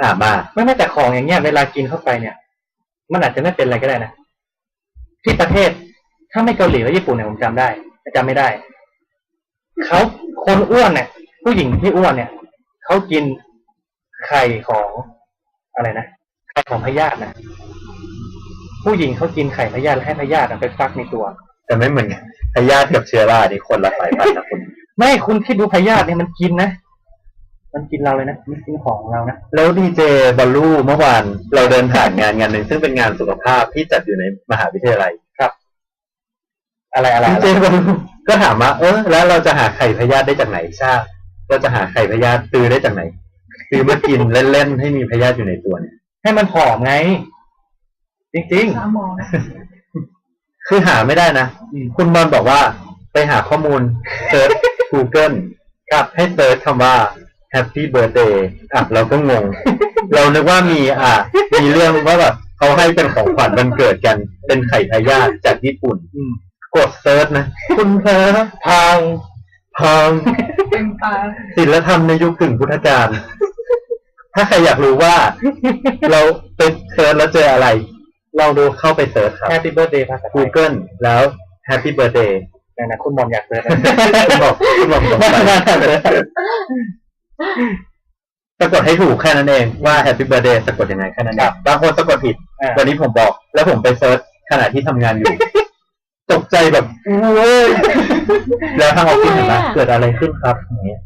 อ่ามาไม่ไม่แต่ของอย่างเงี้ยเวลากินเข้าไปเนี่ย มันอาจจะไม่เป็นอะไรก็ได้นะที่ประเทศถ้าไม่เกาหลีและญี่ปุ่นเนี่ยผมจำได้จำไม่ได้เขาคนอ้วนเนี่ย ผู้หญิงที่อ้วนเนี่ยเขากินไข่ของอะไรนะไข่ของพยาธินะผู้หญิงเขากินไข่พยาธิแล้วให้พยาธิอะไปฟักในตัว แต่ไม่เหมือนกันพยาธิกับเชื้อรานี่คนละสายพันธุ์นะคุณไม่คุณคิดดูพยาธิเนี่ยมันกินนะ มันกินเราเลยนะมันกินของเรานะ แล้วดีเจบอลลูเมื่อวานเราเดินผ่านงานงานหนึ่งซึ่งเป็นงานสุขภาพที่จัดอยู่ในมหาวิทยาลัยอะไรอะไรดีอะไรเจบอลลูก็ถามว่าเออแล้วเราจะหาไข่พยาธิได้จากไหนชาติเราจะหาไข่พยาธิซื้อได้จากไหนซื้อมากินเล่นๆให้มีพยาธิอยู่ในตัวเนี่ยให้มันหอมไง จริงหาหมอคือหาไม่ได้นะอืมคุณบอลบอกว่า ไปหาข้อมูลเซิร์ช Google กับให้เซิร์ชคำว่า Happy Birthday อะเราก็งง เรานึกว่ามีอะ มีเรื่องว่าแบบเขาให้เป็นของขวัญวันเกิดกัน เป็นไข่พยาธิจากญี่ปุ่นๆอืม กดเซิร์ชนะ คุณเพอพังพังเป็นตาศิลธรรมในยุคถึงพุทธกาลถ้าใครอยากรู้ว่า เราไปเซิร์ชแล้วเจออะไร ลองดูเข้าไปเซิร์ชครับ แฮปปี้เบิร์ดเดย์ภาษาไทย Google แล้ว Happy Birthday นะนะคุณบอมอยากเซิร์ชคุณบอกคุณบอกสงสัย สะกดให้ถูกแค่นั้นเองว่า Happy Birthday สะกดยังไงแค่นั้นเองบางคนสะกดผิด อ่า วันนี้ผมบอก แล้วผมไปเซิร์ชขณะที่ทำงานอยู่ ตกใจแบบโว้ยแล้วทางออฟฟิศเห็นไหมทำไมอะ เกิดอะไรขึ้นครับอย่างเงี้ย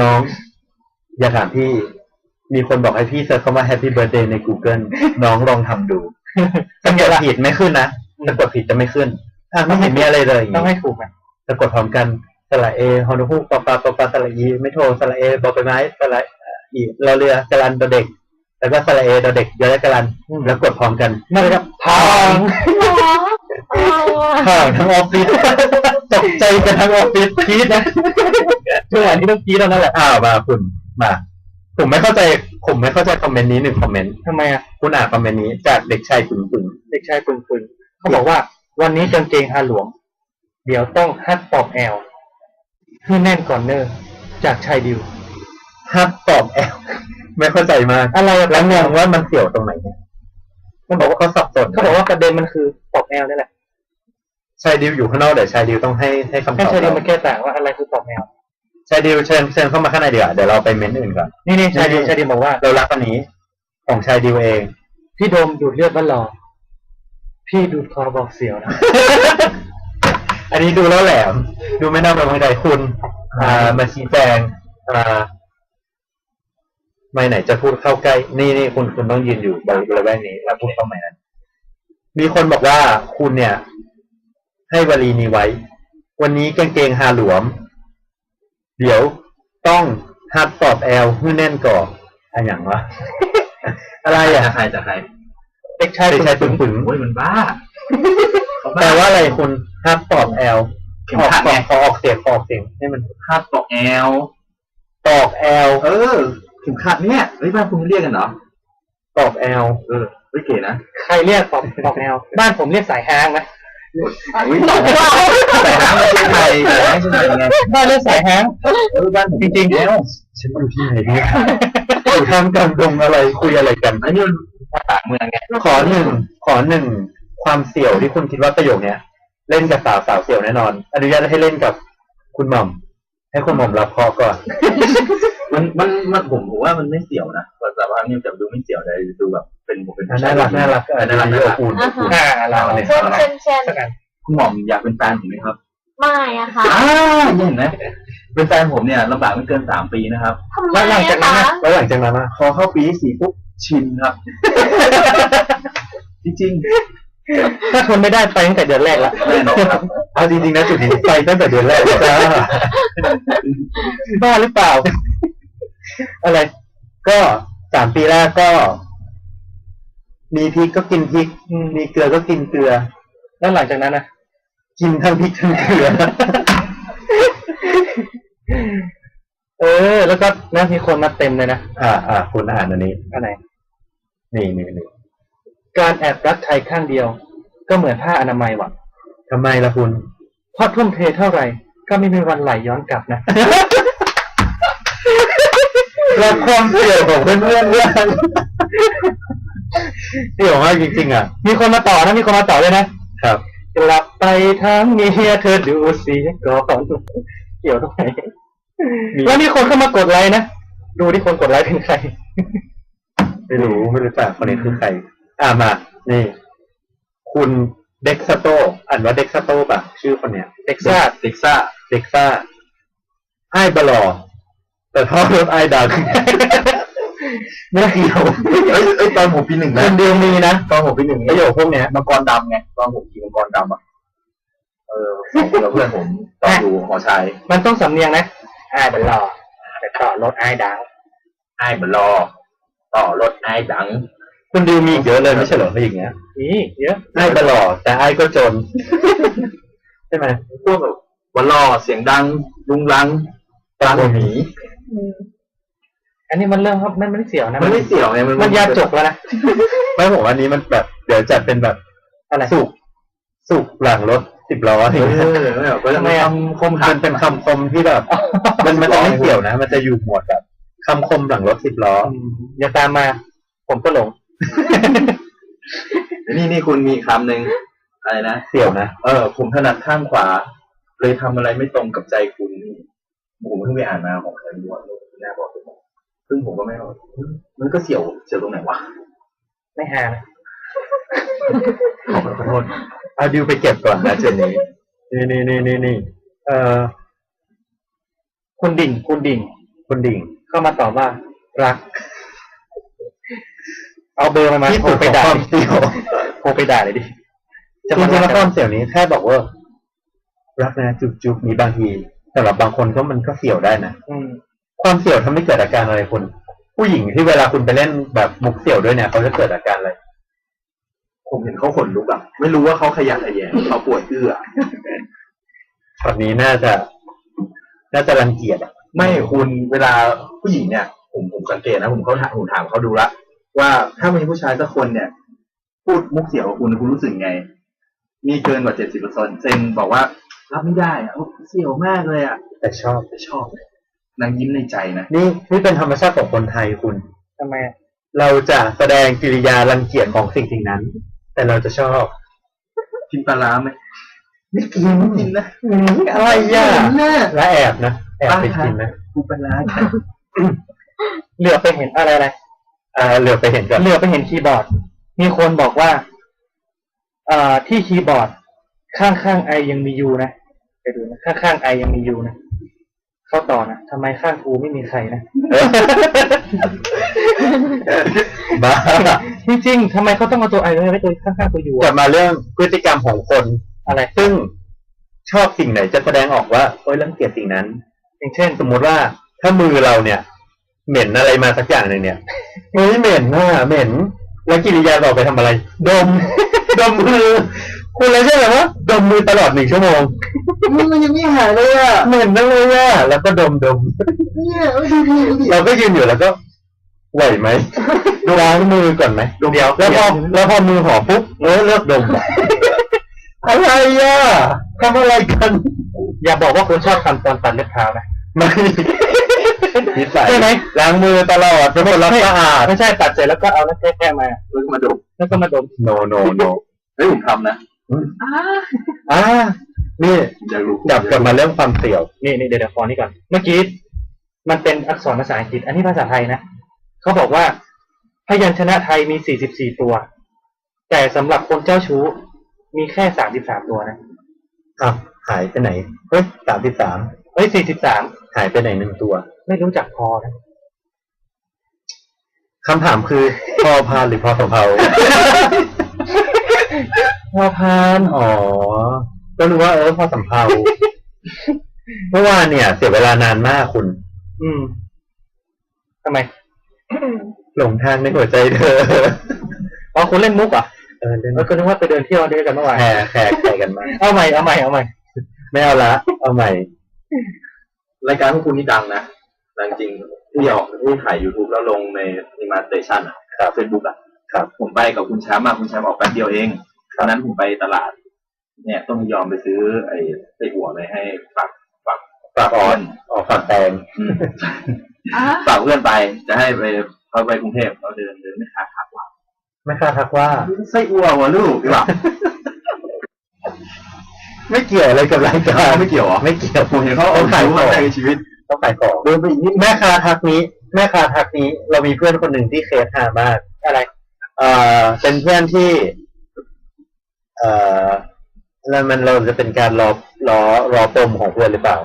น้อง อย่าถามพี่ มีคนบอกให้พี่เซิร์ชคำว่า Happy Birthday ใน Google น้องลองทำดูสะกดผิดไม่ขึ้นนะสะกดผิดจะไม่ขึ้นอะไม่เห็นมีอะไรเลยอย่างต้องงี้ให้ถูกนะสะกดพร้อมกัน สระเอฮอนุฮูกปอปาปอปาสระอีไม่โทรสระเอบอไปไม้สระอีรอเรือกรันดอเด็ก แล้วก็สระเอดอเด็กยอยักษ์กรันแล้วกดพร้อมกันนั่นเลยครับพังหรอเอาอะห่างทั้งออฟฟิศตกใจกันทั้งออฟฟิศพีดนะจังหวะนี้ต้องกรีดแล้วนั่นแหละอ้าวมาคุณมาผมไม่เข้าใจผมไม่เข้าใจคอมเมนต์นี้หนึ่งคอมเมนต์ทำไมอะคุณอ่านคอมเมนต์นี้จากเด็กชายปึงปึงเด็กชายปึงปึงเขาบอกว่า วันนี้กางเกงฮาหลวงเดี๋ยวต้องฮัดปอบแอล ให้แน่นก่อนเนอร์ จากชายดิวฮับตอบแอลไม่เข้าใจมากอะไรอะ แล้วงงว่ามันเกี่ยวตรงไหนเนี่ยมันบอกว่าเขาสับสนเขาบอกว่าประเด็นมันคือปอบแอลนี่แหละชายดิวอยู่ข้างนอกเดี๋ยวชายดิวต้องให้ให้คำตให้อบชายดิวเรามาแก้ต่างว่าอะไรคือปอบแอลชายดิวเชิญเชิญเข้ามาข้างในดีกว่าเดี๋ยวเราไปเม้นต์อื่นก่อนนี่นี่ชายดิวนี่ชายดิวบอกว่า เรารักอันนี้ ของชายดิวเอง พี่โดมดูดเลือดบ้านรอ พี่ดูดคอบอกเสียวนะ อันนี้ดูแล้วแหลม ดูไม่น่าไปทางใดคุณ อ่ามาชี้แจงอ่าไม่ไหนจะพูดเข้าใกล้ นี่นี่คุณคุณต้องยืนอยู่บริเวณนี้แล้วพูดเข้าใหม่นั้น มีคนบอกว่าคุณเนี่ย ให้วลีนี้ไว้ วันนี้กางเกงฮาหลวม เดี๋ยวต้องฮัดปอบแอลให้แน่นก่อนอะไรอย่างวะ อะไรอะจะใครจะใครเด็กชายเด็กชายปึงปึงโอ้ยมันบ้า แปลว่าอะไรคุณ ฮัดปอบแอลเข็มออกขัดขอไง ขอออกเสียงขอออกเสียงให้มันคาดตอกแอล ตอกแอลเออเข็มขัดเนี่ยเฮ้ยบ้านคุณเรียกกันเหรอ ตอกแอลเออเฮ้ยเก๋นะใครเรียกปอบปอบแอลบ้านผมเรียกสายฮางนะอุ้ยตอกแต่น้ำไม่ใช่ไทยแต่น้ำไม่ใช่ไทยไงบ้านเรียกสายฮาง เออบ้านผมจริงๆ แล้วฉันอยู่ที่ไหนเนี่ยอยู่ท่ามกลางดงอะไรคุยอะไรกันอันนี้มันภาษาเมืองไงขอหนึ่งขอหนึ่งความเสี่ยวที่คุณคิดว่าประโยคเนี้ย เล่นกับสาวสาวเสี่ยวแน่นอน อนุญาตให้เล่นกับคุณหม่อม ให้คุณหม่อมรับเคอก่อน มันมันมันผมผมว่ามันไม่เสี่ยวนะภาษาว่าเนี่ยจะดูไม่เสี่ยวเลยดูแบบเป็นผมเป็นผู้ชน่ายรักน่ารักเออน่ารักดีน่าอรับกอุ่นอ่าฮะอ่าเราเนี่ยเช่นเช่นเช่นสักกันคุณหม่อมอยากเป็นแฟนผมไหมครับไม่อะค่ะอ่าเห็นไหมเป็นแฟนผมเนี่ยลำบากไม่เกินสามปีนะครับ ทำไมแล้วหลังจากอะนั้นคะ นะแล้วหลังจากนั้นนะพอเข้าปีที่สี่ปุ๊บชินครับ จริง ถ้าทนไม่ได้ไปตั้งแต่เดือนแรกละๆแน่นอนครับ เอาจริงๆนะจุดนี้ไปตั้งแต่เดือนแรกเลยจ้าบ้าหรือเปล่า อะไร ก็สามปีแรกก็ มีพริกก็กินพริก มีเกลือก็กินเกลือ แล้วหลังจากนั้นนะกินทั้งพริกทั้งเกลือ เออ แล้วก็นะมีคนมาเต็มเลยนะอ่าอ่าคุณอ่านอันนี้ อันไหน นี่นี่นี่ การแอบรักใครข้างเดียว ก็เหมือนผ้าอนามัยว่ะทำไมล่ะคุณ เพราะทุ่มเทเท่าไหร่ ก็ไม่มีวันไหลย้อนกลับนะเและความเสี่ยวของเพื่อนเพื่อนเพื่อนเสี่ยวมากจริงๆอะ มีคนมาต่อนะ มีคนมาต่อด้วยนะ ครับ กลับไปทางเมียเธอดูสิก่อนเกี่ยวตรงไหนมีแล้วมีคนเข้ามากดไลค์นะ ดูที่คนกดไลค์เป็นใคร ไม่รู้ ไม่รู้จักคนนี้คือใคร อ่ามา นี่ คุณเด็กสโตอ่านว่าเด็กสโตป่ะ ชื่อคนเนี้ยเท็กซัสเด็กซ่าเด็กซ่าไอ้ายบลอแต่ท่อรถไอ้ายดังไม่เกี่ยวเอ้ยเอ้ยตอนผมปีหนึ่งคนะนเดียวมีนะตอนผมปีหนึ่งประโยคพวกเนี้ยมังกรดำไงตอนผมขี่มังกรดำอะเออผมกับเพื่อนผมตอนอยู่หอชัยมันต้องสำเนียงนะไอ้ายเป็นหล่อแต่ต่อรถไอ้ายดังไอ้ายมันรอต่อรถไอ้ายดัง คุณดิวมีอีกเยอะเลยไม่ใช่เหรอไม่อย่างเงี้ยนี่เยอะไอ้ายบลอแต่ไอ้ายก็จน ใช่ไหมพวกแบบวันรอเสียงดังลุงลังลังหมีอันนี้มันเรื่องครับมันไม่ได้เสี่ยวนะมันไม่เสี่ยวไงมันมันยาจกแล้วนะไม่ผมว่านี้มันแบบ เดี๋ยวจัดเป็นแบบอะไรสุกสุกหลังรถสิบล้ออะไรเออย่างเงี้ยอไม่แบบก็จะทำไมไม่อะทำคมมัหันกเป็นคำคมที่แบบ มันมันจะไม่เกี่ยวนะ มันจะอยู่หมวดแบบคำคมหลังรถสิบล้ออืมอย่าตามมา ผมก็หลง นี่นี่คุณมีคำหนึ่งอะไรนะเสี่ยวนะ เออ ผมถนัดข้างขวา เลยทำอะไรไม่ตรงกับใจคุณนี่ผมเพิ่งไปอ่านมาของใครไม่รู้อะหน้าบอกผมซึ่งผมก็ไม่รู้มันก็เสี่ยวเสี่ยวตรงไหนวะไม่หานะขอโทษเอาดิวไปเก็บก่อนนะเจนนี้นี่นี่นี่นี่นี่เอ่อคุณดิ่งคุณดิ่งคุณดิ่งเข้ามาตอบว่า รัก เอาเบอร์มามาที่โทสุรดไปของด่าความเสี่ยวโทรไปด่าเลยดิจริงๆแล้วความเสี่ยวนี้แค่บอกว่า รักนะจุบจุบนี้บางทีสำหรับบางคนก็มันก็เสี่ยวได้นะ อืมความเสี่ยวทำให้เกิดอาการอะไรคุณ ผู้หญิงที่เวลาคุณไปเล่นแบบมุกเสี่ยวด้วยเนี่ยเขาจะเกิดอาการอะไร ผมเห็นเขาขนลุกอะไม่รู้ว่าเขาขยันขยแยงเขาปวดเอื้อตอนนี้น่าจะ น่าจะรังเกียจอะไม่คุณเวลาผู้หญิงเนี่ย ผมผมสังเกตนะ ผมเขาถามผมถามเขาดูละ ว่าถ้ามีผู้ชายสักคนเนี่ย พูดมุกเสียวกับคุณคุณรู้สึกไง มีเกินกว่าเจ็ดสิบเปอร์เซ็นเซนบอกว่า รับไม่ได้อะเสียวมากเลยอะแต่ชอบแต่ชอบนางยิ้มในใจนะนี่นี่เป็นธรรมชาติของคนไทยคุณทำไมอะเราจะแสดงกิริยารังเกียจของสิ่งสิ่งนั้น แต่เราจะชอบกินปลาร้าไหมไม่กินไม่กินนะอะไรอะแน่และแอบนะแอบไปกินนะกูปลาร้าค่ะเหลือไปเห็นอะไรอะไร อ่าเหลือไปเห็นก่อนเหลือไปเห็นคีย์บอร์ด มีคนบอกว่าอ่าที่คีย์บอร์ด ข้างๆไอยังมียูนะไปดูนะข้างๆไอยังมียูนะเข้าต่อนะทำไมข้างกูไม่มีใครนะบ้าจริงๆทำไมเขาต้องเอาตัวไอไว้ไว้ตัวข้างๆตัวยูกลัอะบมาเรื่องพฤติกรรมของคนอะไร ซึ่งชอบสิ่งไหนจะแสดงออกว่าโอ้ยรังเกียจสิ่งนั้น อย่างเช่น สมมุติว่าถ้ามือเราเนี่ย เหม็นอะไรมาสักอย่างหนึ่งเนี่ย เฮ้ยเหม็นน่ะเหม็น แล้วกิริยาต่อไปทำอะไร ดม ดมมือ คุณเลยใช่ไหมว่าดมมือตลอดหนึ่งชั่วโมง มันยังไม่หายเลยอะเหม็นจังเลยอะแล้วก็ดมดมเนี่ยดูดิดูดิเราก็ยืนอยู่แล้วก็ไหวไหมล้างมือก่อนไหมเดี๋ยวแล้วพอแล้วพอมือหอมปุ๊บเออเลิกดม อะไรอะทำอะไรกัน อย่าบอกว่าคุณชอบทำตอนตัดเล็บเท้านะไม่ นิสัยใช่ไหมล้างมือตลอดเป็นคนรักสะอาดไม่ใช่ตัดเสร็จแล้วก็เอาแล้วแก้ๆมาเพิ่งมาดูแล้วก็มาดม no no no เฮ้ยผมทำนะอ่านี่อยากรู้จับกลับมาเรื่องความเสี่ยว นี่นี่เดี๋ยวเดี๋ยวขอนี่ก่อน เมื่อกี้ มันเป็นอักษรภาษาอังกฤษ อันนี้ภาษาไทยนะเขาบอกว่าพยัญชนะไทยมี 44 ตัว แต่สำหรับคนเจ้าชู้ มีแค่ 33 ตัวนะอะหายไปไหน เฮ้ยสามสิบสามเอ้ย 43 หายไปไหนหนึ่งตัว ไม่รู้จักพอนะคำถามคือ พอพานหรือพอสำเพาพอพานอ๋อ ก็รู้ว่าเออพอสำเพาเมื่อวานเนี่ย เสียเวลานานมากคุณ อืมทำไม หลงทางในหัวใจเธออ๋อคุณเล่นมุกเหรอะเออเล่นเออก็นึกว่าไปเดินเที่ยวด้วยกันเมื่อวานแคร์แคร์ใครกันมากเอาใหม่เอาใหม่เอาใหม่ไม่เอาละ เอาใหม่ รายการพวกคุณนี่ดังนะ ดังจริงที่ออกที่ถ่าย YouTube แล้วลงในนิมาสเตชันอะครับเฟซบุ๊กอะครับ ผมไปกับคุณแชมป์มาคุณแชมป์ออกแป๊บเดียวเองตอนนั้นผมไปตลาด เนี่ยต้องยอมไปซื้อ ไอ้ไส้หัวไปให้ฝากฝากฝากออนออกฝากแตงอืมอะฝากเพื่อนไปจะให้ไปเขาไปกรุงเทพเราเดินเดินไม่ขาดทักว่าแม่ค้าทักว่าไส้อั่ววะลูกหรือเปล่าไม่เกี่ยวอะไรกับรายการไม่เกี่ยวเหรอไม่เกี่ยวผมเห็นเขาเอาขายรู้ขอว่างในชีวิต ต้องขายของเดินไปอีกนิดแม่ค้าทักนี้ แม่ค้าทักนี้ เรามีเพื่อนคนหนึ่งที่เคสหามาก อะไร เอ่อ เป็นเพื่อนที่ เอ่อแล้วมันเราจะเป็นการรอรอรอปมของเพื่อนหรือเปล่า